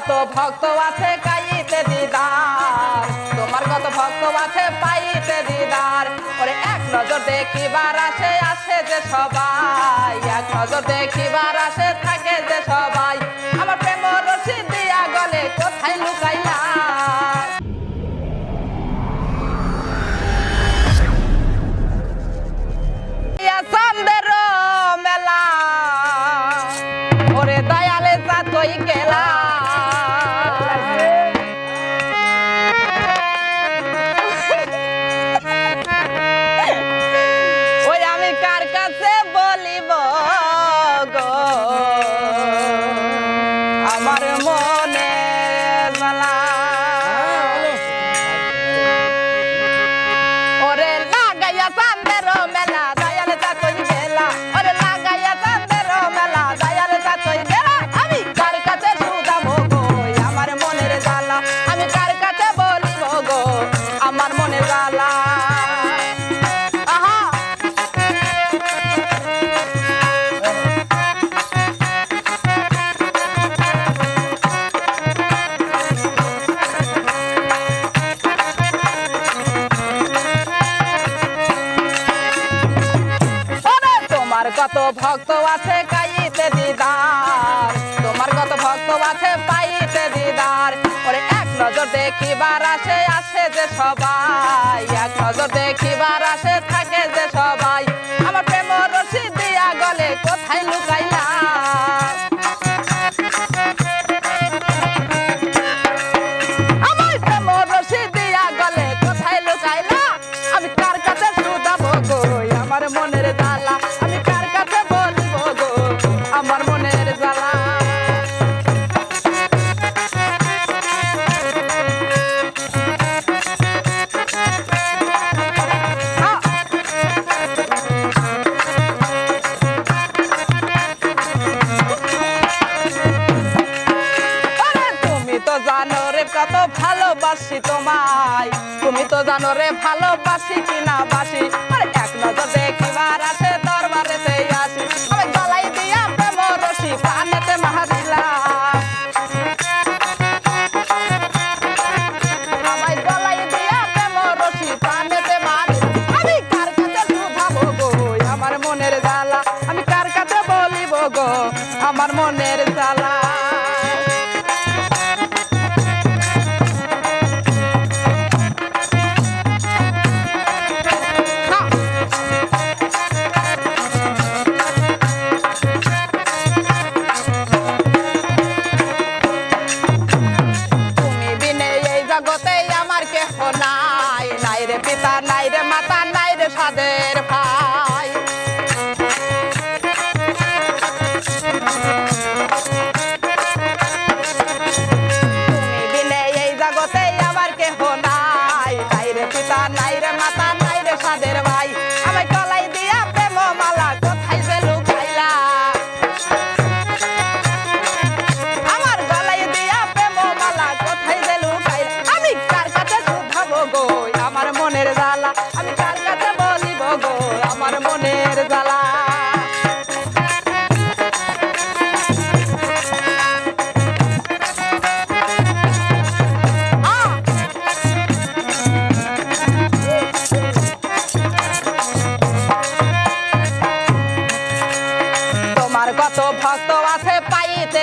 কত ভক্ত আছে কাইতে দিদার? তোমার কত ভক্ত আছে পাইতে দিদার? ওরে, এক নজর দেখিবার আছে আছে যে সবাই। এক নজর দেখিবার আছে Guatemala. কত ভক্ত আছে কাইতে দিদার। তোমার কত ভক্ত আছে পাইতে দিদার। ওরে, এক নজর দেখিবার আসে আসে যে সবাই। এক নজর দেখিবার আসে তোমায়। তুমি তো জানো রে ভালোবাসি কিনা বাসি। আর এক নজর দেখিবার আছে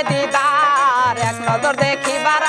দিদার এক নজর দেখিবার